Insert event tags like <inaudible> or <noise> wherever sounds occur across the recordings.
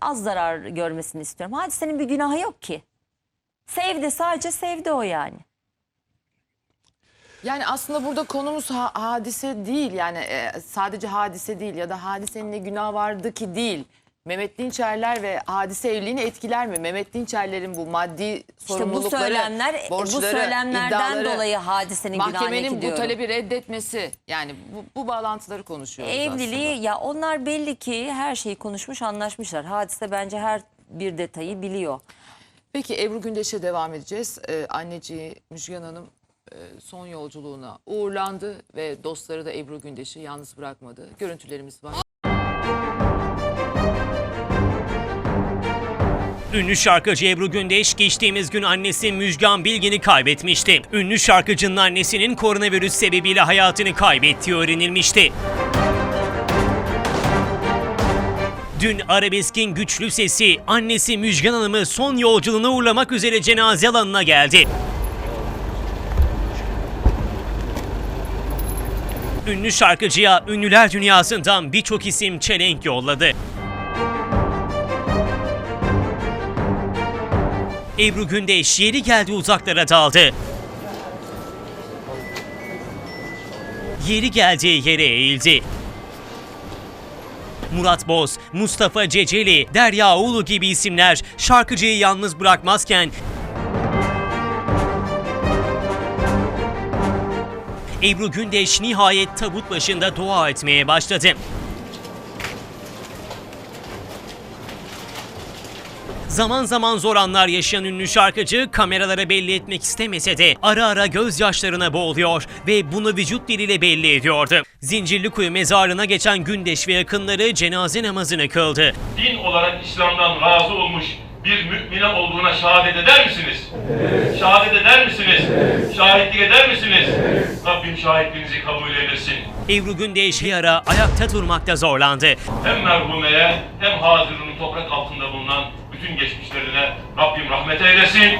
az zarar görmesini istiyorum. Hadisenin bir günahı yok ki. Sevdi sadece sevdi o yani. Yani aslında burada konumuz ha- hadise değil yani e, sadece hadise değil ya da hadisenin ne günah vardı ki değil. Mehmet Dinçerler ve hadise evliliğini etkiler mi? Mehmet Dinçerlerin bu maddi İşte bu sorumlulukları, söylemler bu borçları, söylemlerden iddiaları, dolayı hadisenin günahına mahkemenin bu talebi reddetmesi yani bu, bu bağlantıları konuşuyoruz Evliliği aslında. ya onlar belli ki her şeyi konuşmuş anlaşmışlar. Hadise bence her bir detayı biliyor. Peki Ebru Gündeş'e devam edeceğiz. Ee, anneciği Müjgan Hanım e, son yolculuğuna uğurlandı ve dostları da Ebru Gündeş'i yalnız bırakmadı. Görüntülerimiz var. Ünlü şarkıcı Ebru Gündeş geçtiğimiz gün annesi Müjgan Bilgin'i kaybetmişti. Ünlü şarkıcının annesinin koronavirüs sebebiyle hayatını kaybettiği öğrenilmişti. Dün arabeskin güçlü sesi annesi Müjgan Hanım'ı son yolculuğuna uğurlamak üzere cenaze alanına geldi. Ünlü şarkıcıya ünlüler dünyasından birçok isim çelenk yolladı. Ebru Gündeş yeri geldi uzaklara daldı. Yeri geldiği yere eğildi. Murat Boz, Mustafa Ceceli, Derya Oğlu gibi isimler şarkıcıyı yalnız bırakmazken Ebru Gündeş nihayet tabut başında dua etmeye başladı. Zaman zaman zor anlar yaşayan ünlü şarkıcı kameralara belli etmek istemese de ara ara gözyaşlarına boğuluyor ve bunu vücut diliyle belli ediyordu. Zincirlikuyu mezarlığına geçen Gündeş ve yakınları cenaze namazını kıldı. din olarak İslam'dan razı olmuş bir mümine olduğuna şehadet eder misiniz? Şehadet eder misiniz? Şahitlik eder misiniz? Rabbim şahitliğinizi kabul eylesin. Ebru Gündeş bir ara ayakta durmakta zorlandı. Hem merhumeye hem hazirinin toprak altında bulunan bütün geçmişlerine Rabbim rahmet eylesin.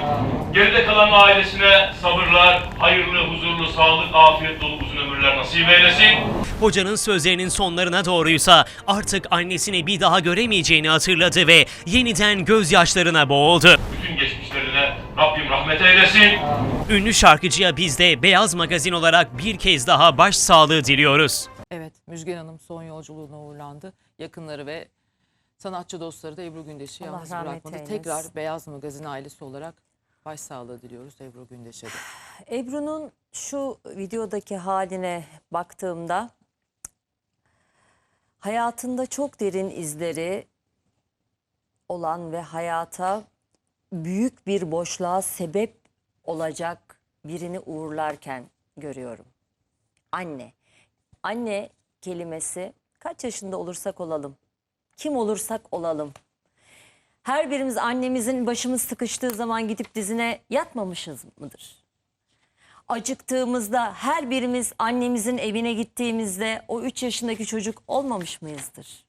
Geride kalan ailesine sabırlar, hayırlı, huzurlu, sağlık, afiyet dolu uzun ömürler nasip eylesin. Hocanın sözlerinin sonlarına doğruysa artık annesini bir daha göremeyeceğini hatırladı ve yeniden gözyaşlarına boğuldu. Bütün geçmişlerine Rabbim rahmet eylesin. Ünlü şarkıcıya biz de Beyaz Magazin olarak bir kez daha başsağlığı diliyoruz. Evet, Müjgan Hanım son yolculuğuna uğurlandı. Yakınları ve sanatçı dostları da Ebru Gündeş'i Allah yalnız rahmet bırakmadı. eylesin. Tekrar Beyaz Magazin ailesi olarak başsağlığı diliyoruz Ebru Gündeş'e de. Ebru'nun şu videodaki haline baktığımda hayatında çok derin izleri olan ve hayata büyük bir boşluğa sebep olacak birini uğurlarken görüyorum. Anne. Anne kelimesi kaç yaşında olursak olalım, kim olursak olalım. Her birimiz annemizin başımız sıkıştığı zaman gidip dizine yatmamışız mıdır? acıktığımızda her birimiz annemizin evine gittiğimizde o 3 yaşındaki çocuk olmamış mıyızdır?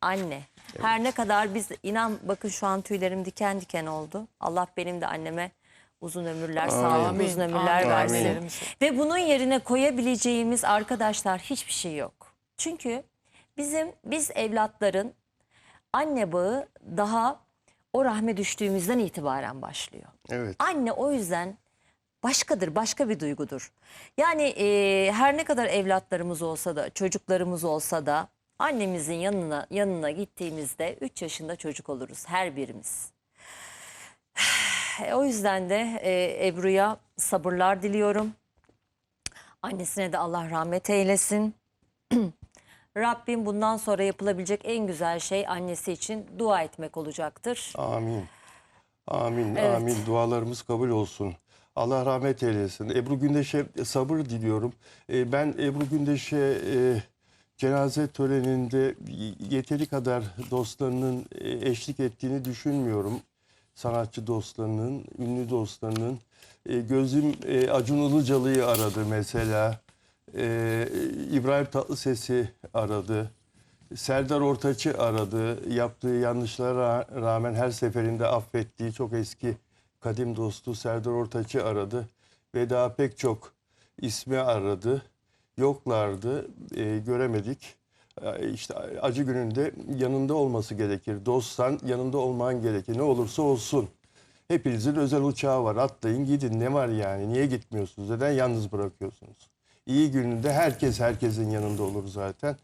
Anne. Her ne kadar biz inan bakın şu an tüylerim diken diken oldu. Allah benim de anneme uzun ömürler, sağlıklı uzun ömürler Amin. versin. Amin. Ve bunun yerine koyabileceğimiz arkadaşlar hiçbir şey yok. Çünkü bizim biz evlatların anne bağı daha o rahme düştüğümüzden itibaren başlıyor. Evet. Anne o yüzden başkadır, başka bir duygudur. Yani e, her ne kadar evlatlarımız olsa da, çocuklarımız olsa da annemizin yanına yanına gittiğimizde 3 yaşında çocuk oluruz her birimiz. <sighs> E, O yüzden de e, Ebru'ya sabırlar diliyorum. Annesine de Allah rahmet eylesin. <clears throat> Rabbim bundan sonra yapılabilecek en güzel şey annesi için dua etmek olacaktır. Amin. Amin. Evet. Amin. Dualarımız kabul olsun. Allah rahmet eylesin. Ebru Gündeş'e sabır diliyorum. Ee, Ben Ebru Gündeş'e e, cenaze töreninde yeteri kadar dostlarının e, eşlik ettiğini düşünmüyorum. Sanatçı dostlarının, ünlü dostlarının. E, Gözüm e, Acun Ilıcalı'yı aradı mesela. E, İbrahim Tatlıses'i aradı. Serdar Ortaç'ı aradı. Yaptığı yanlışlara rağmen her seferinde affettiği çok eski kadim dostu Serdar Ortaç'ı aradı. Ve daha pek çok ismi aradı. Yoklardı, e, göremedik. e, işte acı gününde yanında olması gerekir. Dostsan yanında olman gerekir. Ne olursa olsun. Hepinizin özel uçağı var. Atlayın gidin. Ne var yani? Niye gitmiyorsunuz? Neden yalnız bırakıyorsunuz? İyi gününde herkes herkesin yanında olur zaten.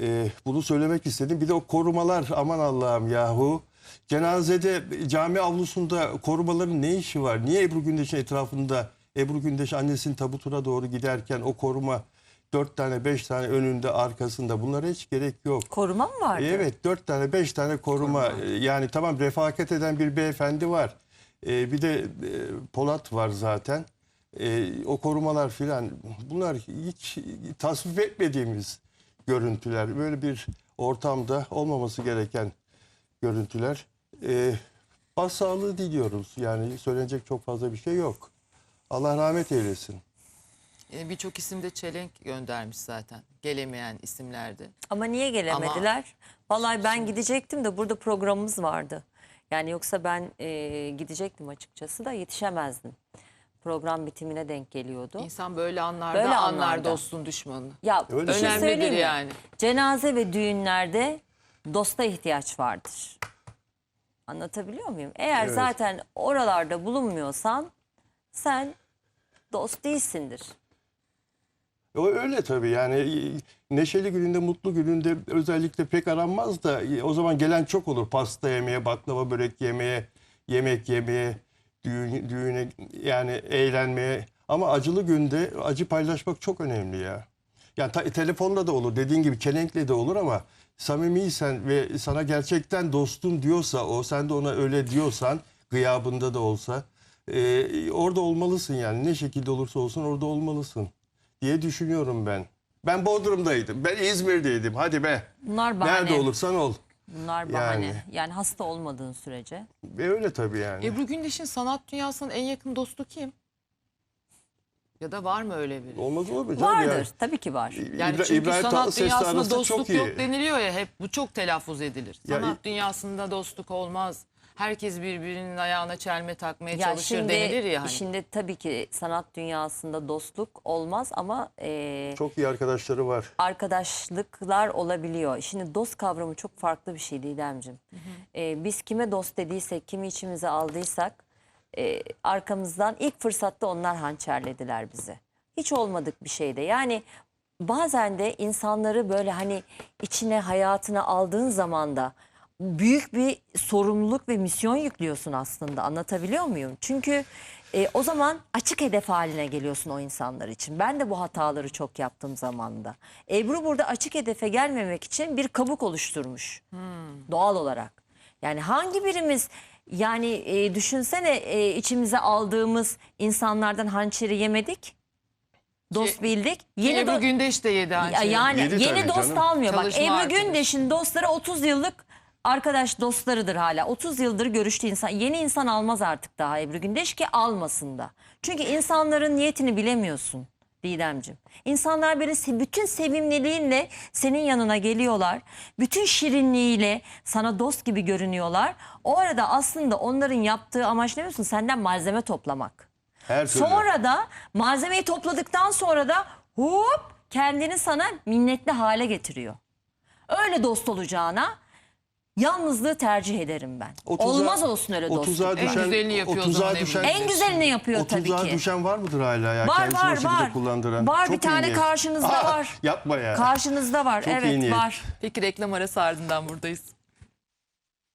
Ee, bunu söylemek istedim. Bir de o korumalar aman Allah'ım yahu. Cenazede cami avlusunda korumaların ne işi var? Niye Ebru Gündeş'in etrafında Ebru Gündeş annesinin tabutuna doğru giderken o koruma dört tane beş tane önünde arkasında bunlara hiç gerek yok. Koruma mı vardı? Evet dört tane beş tane koruma Ee, yani tamam refakat eden bir beyefendi var. Ee, bir de e, Polat var zaten. Ee, o korumalar filan bunlar hiç tasvip etmediğimiz görüntüler. Böyle bir ortamda olmaması gereken görüntüler. Ee, başsağlığı diliyoruz yani söylenecek çok fazla bir şey yok. Allah rahmet eylesin. E, Birçok isim de çelenk göndermiş zaten. Gelemeyen isimlerdi. Ama niye gelemediler? Vallahi ben gidecektim de burada programımız vardı. Yani yoksa ben e, gidecektim açıkçası da yetişemezdim. Program bitimine denk geliyordu. İnsan böyle anlarda Böyle anlar anlarda. dostun düşmanını. Ya Öyle bir şey Önemlidir söyleyeyim mi? yani. Cenaze ve düğünlerde dosta ihtiyaç vardır. Anlatabiliyor muyum? Eğer Evet. zaten oralarda bulunmuyorsan sen dost değilsindir. O öyle tabii yani e, neşeli gününde, mutlu gününde özellikle pek aranmaz da e, o zaman gelen çok olur. Pasta yemeye, baklava börek yemeye, yemek yemeye, düğün, düğüne yani eğlenmeye. Ama acılı günde acı paylaşmak çok önemli ya. Yani ta- telefonla da olur dediğin gibi çelenkle de olur ama samimiysen ve sana gerçekten dostum diyorsa o sen de ona öyle diyorsan gıyabında da olsa e, orada olmalısın yani ne şekilde olursa olsun orada olmalısın diye düşünüyorum ben. Ben Bodrum'daydım. Ben İzmir'deydim. Hadi be. Bunlar bahane. Nerede olursan ol. Bunlar bahane. Yani. Yani, hasta olmadığın sürece. E öyle tabii yani. Ebru Gündeş'in sanat dünyasının en yakın dostu kim? Ya da var mı öyle biri? Olmaz canım Vardır. ya? Tabii ki var. Yani çünkü İbrahim sanat dünyasında dostluk çok iyi. yok deniliyor ya hep bu çok telaffuz edilir. Ya sanat i- dünyasında dostluk olmaz. Herkes birbirinin ayağına çelme takmaya Ya çalışır şimdi, denilir ya. Hani. şimdi tabii ki sanat dünyasında dostluk olmaz ama e, Çok iyi arkadaşları var. arkadaşlıklar olabiliyor. Şimdi dost kavramı çok farklı bir şey Didemciğim. E, biz kime dost dediysek, kimi içimize aldıysak e, arkamızdan ilk fırsatta onlar hançerlediler bizi. Hiç olmadık bir şeyde. Yani bazen de insanları böyle hani içine hayatına aldığın zaman da büyük bir sorumluluk ve misyon yüklüyorsun aslında anlatabiliyor muyum? Çünkü e, o zaman açık hedef haline geliyorsun o insanlar için. Ben de bu hataları çok yaptım zamanında. Ebru burada açık hedefe gelmemek için bir kabuk oluşturmuş doğal olarak. Yani hangi birimiz yani e, düşünsene e, içimize aldığımız insanlardan hançeri yemedik. Dost bildik. Yeni Ebru do- Gündeş de yedi hançeri. yani Yedi yeni dost canım. almıyor. Bak Çalışma Ebru arkadaşı. Gündeş'in dostları 30 yıllık arkadaş dostlarıdır hala. 30 yıldır görüştüğü insan. Yeni insan almaz artık daha Ebru Gündeş ki almasın da. Çünkü insanların niyetini bilemiyorsun Didemciğim. İnsanlar böyle se- bütün sevimliliğinle senin yanına geliyorlar. Bütün şirinliğiyle sana dost gibi görünüyorlar. O arada aslında onların yaptığı amaç ne biliyor musun? Senden malzeme toplamak. Her türlü. Sonra da malzemeyi topladıktan sonra da hop kendini sana minnetli hale getiriyor. Öyle dost olacağına yalnızlığı tercih ederim ben. O tuzağa- Olmaz olsun öyle dostluk. tuzağa En düşen, güzelini yapıyor o zaman düşen. En güzelini yapıyor tabii ki. düşen var mıdır hala ya? Var, Kendisini var, o var. kullandıran. Var, Çok bir tane niyet. karşınızda Aa, var. Yapma ya. Karşınızda var. Çok evet var. Peki reklam arası ardından buradayız.